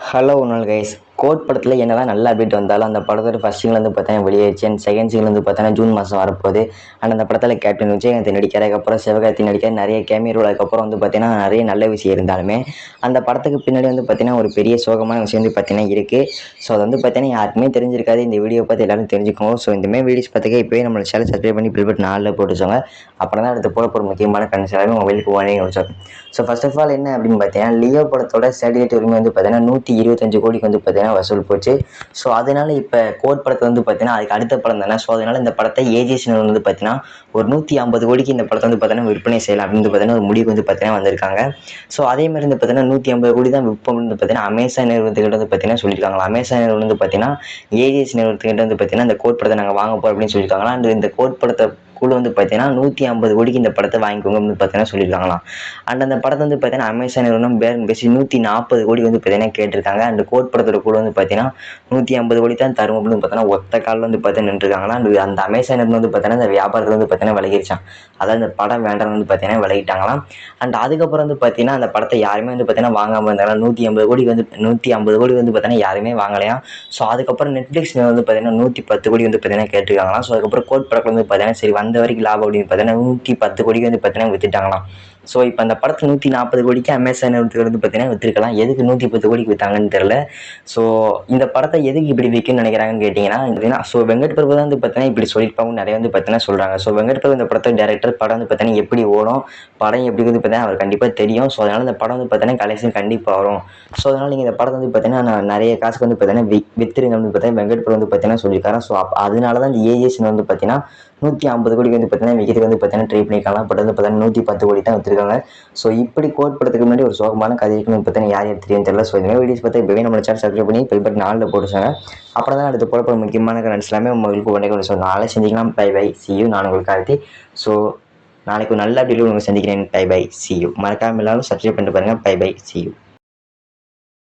Hello உணல் guys code படத்தில் என்னதான் நல்லா நல்ல அப்டேட் வந்தாலும் அந்த படத்தோட ஃபர்ஸ்ட் சீன்லேருந்து பார்த்தீங்கன்னா வெளியாச்சு அண்ட் செகண்ட் சீன்லேருந்து பார்த்தீங்கன்னா ஜூன் மாதம் வரப்போகுது. அண்ட் அந்த படத்தில் கேப்டன் விஜயகாந்த் நடிக்கிற அதுக்கப்புறம் சிவகார்த்தி நடிக்கிற நிறைய கேமியர் அதுக்கப்புறம் வந்து பார்த்தீங்கன்னா நிறைய நல்ல விஷயம் இருந்தாலுமே அந்த படத்துக்கு பின்னாடி வந்து பார்த்தீங்கன்னா ஒரு பெரிய சோகமான விஷயம் வந்து பார்த்தீங்கன்னா இருக்குது ஸோ அது வந்து பார்த்தீங்கன்னா யாருக்குமே தெரிஞ்சிருக்காது. இந்த வீடியோ பார்த்து எல்லாரும் தெரிஞ்சுக்கோங்க. ஸோ இந்தமாதிரி வீடியோஸ் பார்த்துக்க இப்போயே நம்மளோட சேனல் சப்ஸ்கிரைப் பண்ணி பில் பட்டன் நாளில் போட்டுச்சோங்க அப்புறம் தான் அடுத்து போட போகிற முக்கியமான கண்டென்ட்ஸ் எல்லாமே மொபைலுக்கு உடனே வச்சோம் ஸோ ஃபர்ஸ்ட் ஆஃப் ஆல் என்ன அப்படின்னு பார்த்தீங்கன்னா லியோ படத்தோட சேட்டிலைட் உரிமை வந்து பார்த்தீங்கன்னா நூற்றி இருபத்தஞ்சு கோடிக்கு வந்து பார்த்தீங்கன்னா வசூல் போச்சு. ஸோ அதனால இப்போ கோட் படத்தை வந்து பார்த்தீங்கன்னா அதுக்கு அடுத்த படம் தானே. ஸோ அதனால இந்த படத்தை ஏஜிஎஸ் வந்து பார்த்தீங்கன்னா ஒரு நூற்றி ஐம்பது கோடிக்கு இந்த படத்தை வந்து பார்த்தீங்கன்னா விற்பனை செய்யலாம் அப்படின்னு வந்து பார்த்தீங்கன்னா ஒரு முடிவுக்கு வந்து பார்த்தீங்கன்னா வந்திருக்காங்க. ஸோ அதே மாதிரி வந்து பார்த்தீங்கன்னா நூற்றி ஐம்பது கோடி தான் விற்போம் வந்து பார்த்தீங்கன்னா அமேசான் நிறுவனத்துக்கிட்ட வந்து பார்த்தீங்கன்னா சொல்லியிருக்காங்களா அமேசான் நிறுவனம் வந்து பார்த்தீங்கன்னா ஏஜிஎஸ் நிறுவனத்துக்கிட்ட வந்து பார்த்தீங்கன்னா இந்த கோட் படத்தை நாங்கள் வாங்க போகிறோம் அப்படின்னு சொல்லியிருக்காங்களா அண்ட் இந்த கோட் படத்தை குழு வந்து பார்த்தீங்கன்னா நூற்றி ஐம்பது கோடிக்கு இந்த படத்தை வாங்கிக்கோங்க அப்படின்னு பார்த்தீங்கன்னா சொல்லியிருக்காங்களாம். அண்ட் அந்த படத்தை வந்து பார்த்தீங்கன்னா அமேசான் நிறுவனம் பேர் பேசி நூற்றி நாற்பது கோடி வந்து பார்த்தீங்கன்னா கேட்டிருக்காங்க. அண்ட் கோட் படத்தோட குழு வந்து பார்த்தீங்கன்னா நூற்றி ஐம்பது கோடி தான் தரும் அப்படின்னு பார்த்தீங்கன்னா ஒத்த காலில் வந்து பார்த்தீங்கன்னா நின்றுருக்காங்களா அண்ட் அந்த அமேசான் நிறுவனம் வந்து பார்த்தீங்கன்னா அந்த வியாபாரத்தில் வந்து பார்த்தீங்கன்னா விலகிருச்சான் அதாவது அந்த படம் வேண்டாம்னு வந்து பார்த்தீங்கன்னா விலகிட்டாங்களாம். அண்ட் அதுக்கப்புறம் வந்து பார்த்தீங்கன்னா அந்த படத்தை யாருமே வந்து பார்த்தீங்கன்னா வாங்காமல் இருந்தாங்க நூற்றி ஐம்பது கோடி வந்து நூற்றி ஐம்பது கோடி வந்து பார்த்தீங்கன்னா யாருமே வாங்கலையா ஸோ அதுக்கப்புறம் நெட்ஃப்ளிக்ஸ் வந்து பார்த்தீங்கன்னா நூற்றி பத்து கோடி வந்து பார்த்தீங்கன்னா கேட்டிருக்காங்களாம். ஸோ அதுக்கப்புறம் கோட் படத்தில் வந்து பார்த்தீங்கன்னா சரி வந்து வரைக்கும் லாபம் அப்படின்னு பார்த்தீங்கன்னா நூற்றி பத்து கோடிக்கு வந்து பார்த்தீங்கன்னா வித்துட்டாங்களாம். ஸோ இப்போ அந்த படத்தை நூற்றி நாற்பது கோடிக்கு அமேசான் நிறுவனத்துக்கு வந்து பார்த்தீங்கன்னா விற்றுருக்கலாம் எதுக்கு நூற்றி பத்து கோடிக்கு விற்றாங்கன்னு தெரில ஸோ இந்த படத்தை எதுக்கு இப்படி விற்குன்னு நினைக்கிறாங்கன்னு கேட்டிங்கன்னா ஸோ வெங்கட் பிரபு தான் வந்து பார்த்தீங்கன்னா இப்படி சொல்லியிருப்பாங்க நிறைய வந்து பார்த்தீங்கன்னா சொல்கிறாங்க ஸோ வெங்கட் பிரபு இந்த படத்தை டேரக்டர் படம் வந்து பார்த்தீங்கன்னா எப்படி ஓடும் படம் எப்படி வந்து பார்த்தீங்கன்னா அவர் கண்டிப்பாக தெரியும் ஸோ அதனால் இந்த படம் வந்து பார்த்தீங்கன்னா கலெக்ஷன் கண்டிப்பாக வரும் ஸோ அதனால் நீங்கள் இந்த படத்தை வந்து பார்த்தீங்கன்னா நான் நிறைய காசுக்கு வந்து பார்த்தீங்கன்னா வி வித்துருங்க வந்து பார்த்தீங்கன்னா வெங்கட் பிரபு வந்து பார்த்தீங்கன்னா சொல்லியிருக்காரு ஸோ அப் அதனால தான் இந்த ஏஜிஎஸ் வந்து பார்த்தீங்கன்னா நூற்றி ஐம்பது கோடிக்கு வந்து பார்த்தீங்கன்னா விற்கிறதுக்கு வந்து பார்த்தீங்கன்னா ட்ரை பண்ணியிருக்காங்க பட் வந்து பார்த்தீங்கன்னா நூற்றி பத்து கோடி தான் எடுத்திருக்காங்க ஸோ இப்படி கோட் படத்துக்கு முன்னாடி ஒரு சோகமான கதை இருக்கணும் இப்போ யார் யார் தெரியும் தெரியல. ஸோ இந்த வீடியோஸ் பார்த்து இப்போவே நம்ம சேனல் சப்ஸ்கிரைப் பண்ணி பெல் பட்டன் நாளில் போட்டுச்சாங்க அப்புறம் தான் அடுத்து போட முக்கியமான கரண்ட்ஸ் எல்லாமே உங்களுக்கு உடனே கொண்டு ஸோ நாளை செஞ்சிக்கலாம் பை பை சியூ நான் உங்களுக்கு கார்த்தி. ஸோ நாளைக்கு ஒரு நல்ல வீடியோ உங்களுக்கு சந்திக்கிறேன். பை பை சியூ மறக்காமல் எல்லாரும் சப்ஸ்கிரைப் பண்ணிட்டு பாருங்கள் பை பை சியூ